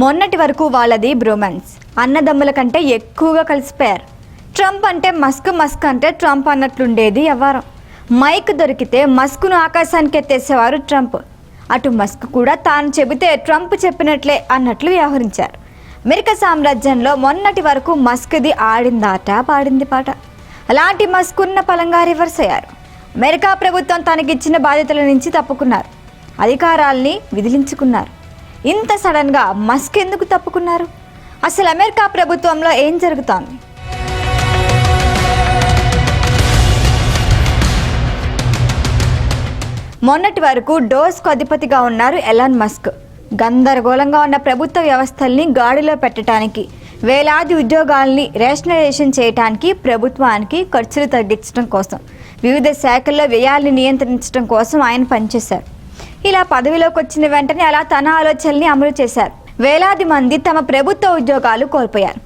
మొన్నటి వరకు వాళ్ళది బ్రోమెన్స్. అన్నదమ్ముల కంటే ఎక్కువగా కలిసిపోయారు. ట్రంప్ అంటే మస్క్ మస్క్ అంటే ట్రంప్ అన్నట్లుండేది వ్యవహారం మైక్ దొరికితే మస్క్ను ఆకాశానికి ఎత్తేసేవారు ట్రంప్. అటు మస్క్ కూడా తాను చెబితే ట్రంప్ చెప్పినట్లే అన్నట్లు వ్యవహరించారు. అమెరికా సామ్రాజ్యంలో మొన్నటి వరకు మస్క్ది ఆడిందాట పాడింది పాట. అలాంటి మస్క్ ఉన్న పలంగా రివర్స్ అయ్యారు. అమెరికా ప్రభుత్వం తనకిచ్చిన బాధ్యతల నుంచి తప్పుకున్నారు. అధికారాల్ని విధిలించుకున్నారు ఇంత సడన్గా మస్క్ ఎందుకు తప్పుకున్నారు? అసలు అమెరికా ప్రభుత్వంలో ఏం జరుగుతోంది? మొన్నటి వరకు డోస్కు అధిపతిగా ఉన్నారు ఎలాన్ మస్క్. గందరగోళంగా ఉన్న ప్రభుత్వ వ్యవస్థల్ని గాడిలో పెట్టడానికి వేలాది ఉద్యోగాల్ని రేషనలైజేషన్ చేయడానికి ప్రభుత్వానికి ఖర్చులు తగ్గించడం కోసం వివిధ శాఖల్లో వ్యయాల్ని నియంత్రించడం కోసం ఆయన పనిచేశారు. ఇలా పదవిలోకి వచ్చిన వెంటనే అలా తన ఆలోచనల్ని అమలు చేశారు. వేలాది మంది తమ ప్రభుత్వ ఉద్యోగాలు కోల్పోయారు.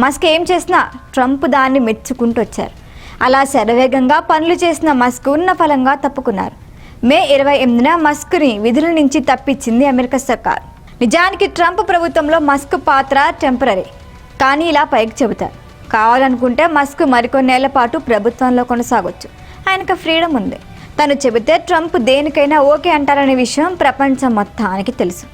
మస్క్ ఏం చేసినా ట్రంప్ దాన్ని మెచ్చుకుంటూ వచ్చారు. అలా శరవేగంగా పనులు చేసిన మస్క్ ఉన్న ఫలంగా తప్పుకున్నారు. మే ఇరవై ఎనిమిదిన మస్క్ని విధుల నుంచి తప్పించింది అమెరికా సర్కార్. నిజానికి ట్రంప్ ప్రభుత్వంలో మస్క్ పాత్ర టెంపరీ కానీ ఇలా పైకి చెబుతారు. కావాలనుకుంటే మస్క్ మరికొన్నేళ్ళ పాటు ప్రభుత్వంలో కొనసాగొచ్చు. ఆయనకు ఫ్రీడమ్ ఉంది. తను చెబితే ట్రంప్ దేనికైనా ఓకే అంటారనే విషయం ప్రపంచం మొత్తానికి తెలుసు.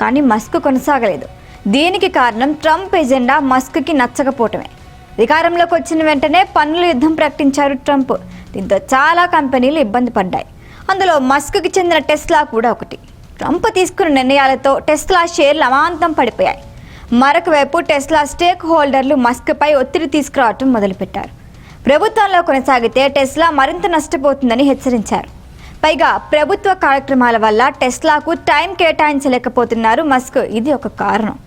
కానీ మస్క్ కొనసాగలేదు. దీనికి కారణం ట్రంప్ ఎజెండా మస్క్కి నచ్చకపోవటమే. అధికారంలోకి వచ్చిన వెంటనే పన్నుల యుద్ధం ప్రకటించారు ట్రంప్. దీంతో చాలా కంపెనీలు ఇబ్బంది పడ్డాయి. అందులో మస్క్కి చెందిన టెస్లా కూడా ఒకటి. ట్రంప్ తీసుకున్న నిర్ణయాలతో టెస్లా షేర్లు అమాంతం పడిపోయాయి. మరొక వైపు టెస్లా స్టేక్ హోల్డర్లు మస్క్పై ఒత్తిడి తీసుకురావటం మొదలుపెట్టారు. ప్రభుత్వంలో కొనసాగితే టెస్లా మరింత నష్టపోతుందని హెచ్చరించారు. పైగా ప్రభుత్వ కార్యక్రమాల వల్ల టెస్లాకు టైం కేటాయించలేకపోతున్నారు మస్క్. ఇది ఒక కారణం.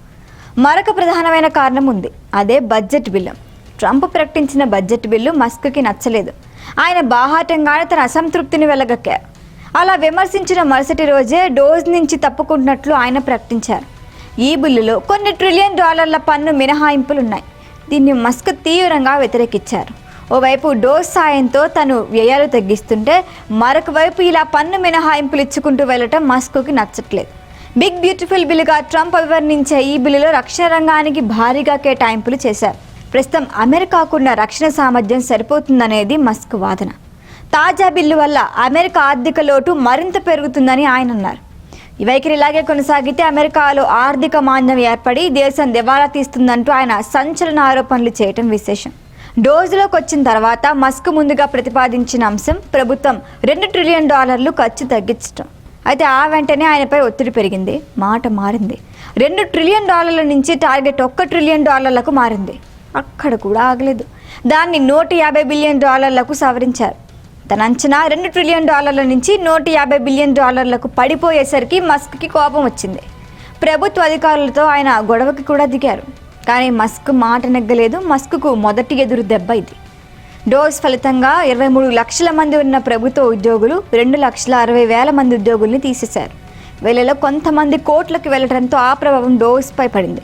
మరొక ప్రధానమైన కారణం ఉంది. అదే బడ్జెట్ బిల్లు. ట్రంప్ ప్రకటించిన బడ్జెట్ బిల్లు మస్క్కి నచ్చలేదు. ఆయన బాహాటంగానే తన అసంతృప్తిని వెలగక్కారు. అలా విమర్శించిన మరుసటి రోజే డోజ్ నుంచి తప్పుకుంటున్నట్లు ఆయన ప్రకటించారు. ఈ బిల్లులో కొన్ని ట్రిలియన్ డాలర్ల పన్ను మినహాయింపులున్నాయి. దీన్ని మస్క్ తీవ్రంగా వ్యతిరేకించారు. ఓవైపు డోస్ సాయంతో తను వ్యయాలు తగ్గిస్తుంటే మరొక వైపు ఇలా పన్ను మినహాయింపులు ఇచ్చుకుంటూ వెళ్ళటం మస్కోకి నచ్చట్లేదు. బిగ్ బ్యూటిఫుల్ బిల్లుగా ట్రంప్ అభివర్ణించే ఈ బిల్లులో రక్షణ రంగానికి భారీగా కేటాయింపులు చేశారు. ప్రస్తుతం అమెరికాకున్న రక్షణ సామర్థ్యం సరిపోతుందనేది మస్క్ వాదన. తాజా బిల్లు వల్ల అమెరికా ఆర్థిక లోటు మరింత పెరుగుతుందని ఆయన అన్నారు. ఈ వైఖరి ఇలాగే కొనసాగితే అమెరికాలో ఆర్థిక మాంద్యం ఏర్పడి దేశం దివాలా తీస్తుందంటూ ఆయన సంచలన ఆరోపణలు చేయటం విశేషం. డోజ్లోకి వచ్చిన తర్వాత మస్క్ ముందుగా ప్రతిపాదించిన అంశం ప్రభుత్వం రెండు ట్రిలియన్ డాలర్లు ఖర్చు తగ్గించడం అయితే ఆ వెంటనే ఆయనపై ఒత్తిడి పెరిగింది మాట మారింది. రెండు ట్రిలియన్ డాలర్ల నుంచి టార్గెట్ ఒక్క ట్రిలియన్ డాలర్లకు మారింది. అక్కడ కూడా ఆగలేదు. దాన్ని నూట యాభై బిలియన్ డాలర్లకు సవరించారు. తన అంచనా రెండు ట్రిలియన్ డాలర్ల నుంచి నూట యాభై బిలియన్ డాలర్లకు పడిపోయేసరికి మస్క్కి కోపం వచ్చింది. ప్రభుత్వ అధికారులతో ఆయన గొడవకి కూడా దిగారు. కానీ మస్క్ మాట నెగ్గలేదు. మస్క్కు మొదటి ఎదురు దెబ్బ ఇది. డోస్ ఫలితంగా ఇరవై మూడు లక్షల మంది ఉన్న ప్రభుత్వ ఉద్యోగులు రెండు లక్షల అరవై వేల మంది ఉద్యోగుల్ని తీసేశారు. వీళ్ళలో కొంతమంది కోట్లకు వెళ్ళడంతో ఆ ప్రభావం డోస్పై పడింది.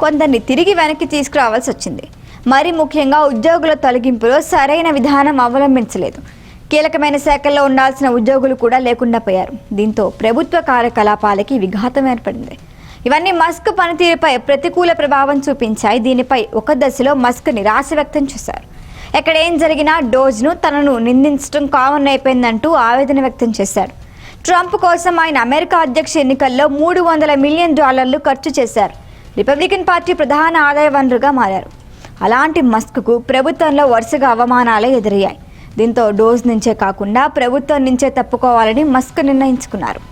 కొందరిని తిరిగి వెనక్కి తీసుకురావాల్సి వచ్చింది. మరి ముఖ్యంగా ఉద్యోగుల తొలగింపులో సరైన విధానం అవలంబించలేదు. కీలకమైన శాఖల్లో ఉండాల్సిన ఉద్యోగులు కూడా లేకుండా పోయారు. దీంతో ప్రభుత్వ కార్యకలాపాలకి విఘాతం ఏర్పడింది. ఇవన్నీ మస్క్ పనితీరుపై ప్రతికూల ప్రభావం చూపించాయి. దీనిపై ఒక దశలో మస్క్ నిరాశ వ్యక్తం చేశారు. ఎక్కడ ఏం జరిగినా డోజ్ను తనను నిందించడం కామన్ అయిపోయిందంటూ ఆవేదన వ్యక్తం చేశారు. ట్రంప్ కోసం ఆయన అమెరికా అధ్యక్ష ఎన్నికల్లో మూడు వందల మిలియన్ డాలర్లు ఖర్చు చేశారు. రిపబ్లికన్ పార్టీ ప్రధాన ఆదాయ వనరుగా మారారు. అలాంటి మస్క్కు ప్రభుత్వంలో వరుసగా అవమానాలే ఎదురయ్యాయి. దీంతో డోజ్ నుంచే కాకుండా ప్రభుత్వం నుంచే తప్పుకోవాలని మస్క్ నిర్ణయించుకున్నారు.